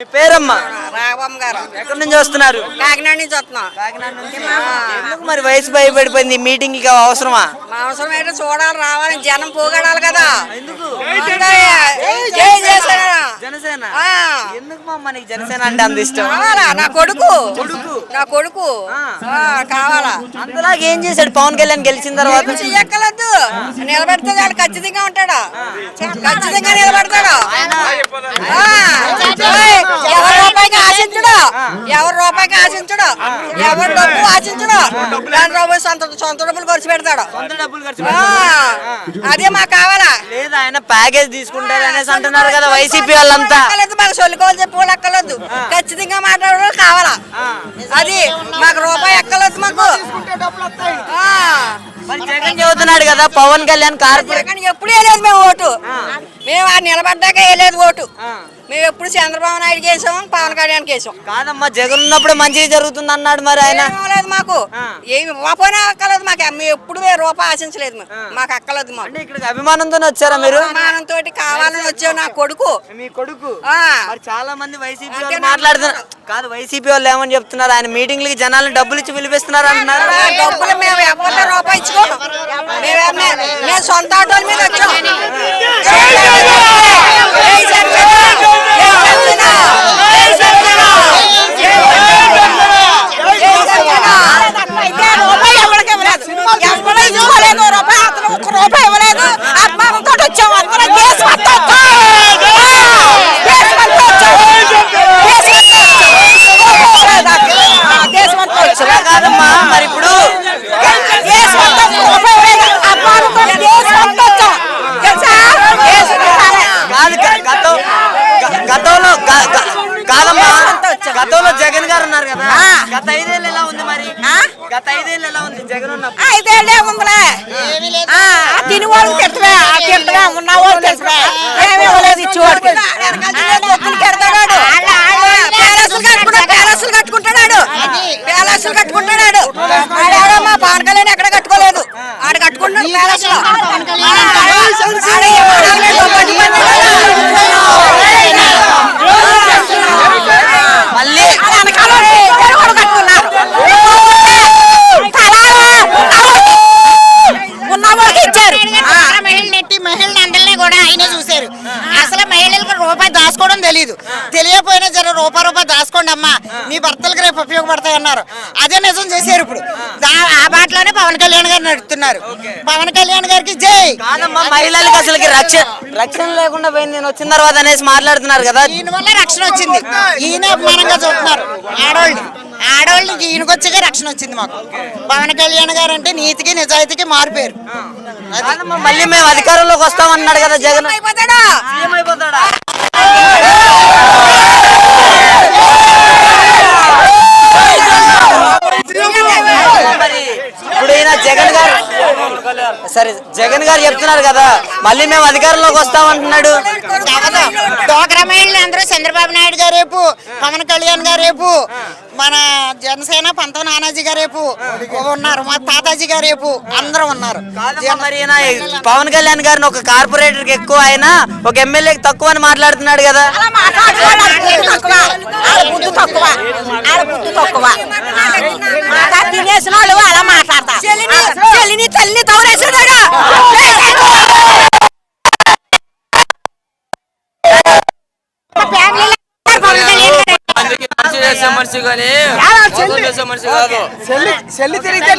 మీ పేరమ్మా? గారు. ఎక్కడి నుంచి వస్తున్నారు? కాకినాడ నుంచి వస్తున్నాం. కాకినాడ నుంచి? ఎందుకు మరి వయసు భయపడిపోయింది? మీటింగ్ అవసరమా? మా అవసరం ఏంటో చూడాలి రావాలి జనం పోగడాలి కదా. ఎందుకు? జనసేన. ఎందుకు మనకి జనసేన అంటే అంత ఇష్టం? నా కొడుకు. కొడుకు. నా కొడుకు. కావాలా? అంతలాగా ఏం చేశాడు? పవన్ కళ్యాణ్ గెలిచిన తర్వాత? చెయ్యక్కలద్దు నిలబడితే చాలు ఖచ్చితంగా ఉంటాడు? ఖచ్చితంగా నిలబడతాడు. ఎవరి రూపాయికి ఆశించడు? ఎవరి రూపాయికి ఆశించడు? ఎవరి డబ్బు ఆశించడు. దాని రూపాయి సొంత సొంత డబ్బులు ఖర్చు పెడతాడు. సొంత డబ్బులు ఖర్చు ఆ, పెడతాడు. అదే మాకు కావాలా? లేదు ఆయన ప్యాకేజ్ తీసుకుంటారు అనేసి అంటున్నారు కదా వైసీపీ వాళ్ళంతా. మాకు సొల్లుకోవాలి చెప్పుకోవాలి అక్కర్లేదు. ఖచ్చితంగా మాట్లాడడం కావాలా? అది మాకు రూపాయి ఎక్కలేదు మాకు. ఆ. మరి జగన్ చెబుతున్నాడు కదా పవన్ కళ్యాణ్ కార్పొరేట్ ఎప్పుడు వేయలేదు మేము ఓటు. మేము ఆ నిలబడ్డాక వేయలేదు ఓటు. మేము ఎప్పుడు చంద్రబాబు నాయుడు వేసాం పవన్ కళ్యాణ్కి వేసాం కాదమ్మా జగన్ ఉన్నప్పుడు మంచిగా జరుగుతుంది అన్నాడు మరి ఆయన. అవ్వలేదు మాకు. ఏమి ఇవ్వకపోయినా అక్కలేదు మాకు. మేము ఎప్పుడు రూపాయి ఆశించలేదు మాకు అక్కలేదు మాకు. అంటే ఇక్కడికి అభిమానంతో వచ్చారా మీరు? అభిమానంతో కావాలని వచ్చావు నా కొడుకు. మీ కొడుకు. ఆ. మరి చాలా మంది వైసీపీ మాట్లాడుతున్నారు. కాదు వైసీపీ వాళ్ళు ఏమని చెప్తున్నారు? ఆయన మీటింగ్లకి జనాలను డబ్బులు ఇచ్చి పిలిపిస్తున్నారు అంటున్నారు. డబ్బులు మేము ఎవరిలో రూపాయి ఇచ్చుకో? మేము సొంత ఆటోల మీద వచ్చాం జై జనసేన! జై జనసేన! జై జనసేన! జై జనసేన! అయితే రూపాయి ఎవరికి ఇవ్వలేదు. ఎవరు ఇచ్చుకోలేదు రూపాయి అతను ఒక్క రూపాయి ఇవ్వలేదు అభిమానంతో వచ్చాము అందరం కేసు పట్టొచ్చు. కేసు పట్టొచ్చు. కేసు పట్టొచ్చు. కేసు పట్టొచ్చు. అలా కాదమ్మా మరి ఇప్పుడు కేసు పట్టొచ్చు. రూపాయి ఇవ్వలేదు. అభిమానంతో కేసు పట్టొచ్చు. తెలుసా? కేసు పెట్టాలి. కాదు గ- గతం గ- గతంలో గ- గ- కాదమ్మా గతంలో జగన్ గారు ఉన్నారు కదా ఆ. గత ఐదేళ్ళు ఎలా ఉంది మరి ఆ? గత ఐదేళ్ళు ఎలా ఉంది జగన్ ఉన్నప్పుడు ఐదేళ్ళే ఉందిలే ఆ, ఆ తిని వాళ్ళకి తిట్టవే ఆ తిట్టవే ఉన్న వాళ్ళు తిట్టవే ఏమీ ఇవ్వలేదు ఇచ్చేవాడికి పేలసులు కట్టుకుంటాడు పేలసులు కట్టుకుంటాడు పేలసులు కట్టుకుంటాడు ఆడాడ మా పవన్ కళ్యాణ్ ఎక్కడ కట్టుకోలేదు ఆడ కట్టుకుంటాడు పేలసులు ఆడ ఎవరు పట్టి మళ్ళీ ఆడ వెనకాల ఎవరు కట్టుకున్నారు ఉన్న వాళ్ళకి ఇచ్చారు చాలా మహిళలు నెట్టి మహిళలు అందరినీ కూడా ఆయనే చూశారు అసలు మహిళలకు రూపాయి దాచుకోవడం తెలియదు తెలియకపోయినా జర రూపాయి రూపాయి దాచుకోండి అమ్మా. మీ భర్తలకు రేపు ఉపయోగపడతాయి అన్నారు. అదే నిజం చేశారు ఇప్పుడు. ఆ. బాటలోనే పవన్ కళ్యాణ్ గారు నడుపుతున్నారు. పవన్ కళ్యాణ్ గారికి జై. మహిళలకు అసలుకి రక్షణ రక్షణ లేకుండా పోయింది. నేను వచ్చిన తర్వాత అనేసి మాట్లాడుతున్నారు కదా. ఈయన వల్ల రక్షణ వచ్చింది. ఈయన అభిమానంగా చూస్తున్నారు. ఆడవాళ్ళు ఆడవాళ్ళకి ఈయనకొచ్చాక రక్షణ వచ్చింది మాకు. పవన్ కళ్యాణ్ గారు అంటే నీతికి నిజాయితీకి మారిపోయారు మళ్ళీ మేము అధికారంలోకి వస్తామన్నాడు కదా జగన్. అయిపోతాడా సీఎం అయిపోతాడా మరి ఇప్పుడు ఈయన జగన్ గారు సరే జగన్ గారు చెప్తున్నారు కదా మళ్ళీ మేము అధికారంలోకి వస్తామంటున్నాడు. అందరూ చంద్రబాబు రేపు పవన్ కళ్యాణ్ గారు రేపు మన జనసేన పంత నానాజీ గారు రేపు ఉన్నారు మా తాతాజీ గారు రేపు అందరూ ఉన్నారు. మరి పవన్ కళ్యాణ్ గారిని ఒక కార్పొరేటర్కి ఎక్కువ ఆయన ఒక ఎమ్మెల్యేకి తక్కువ అని మాట్లాడుతున్నాడు కదా తక్కువ. తక్కువ. తినేసిన వాళ్ళు అలా ಕೆಲಸ ಮಾಡ್ಸಿಗೋಲಿ ಸೆಲ್ಲಿ ಮಾಡ್ಸಿಗೋದು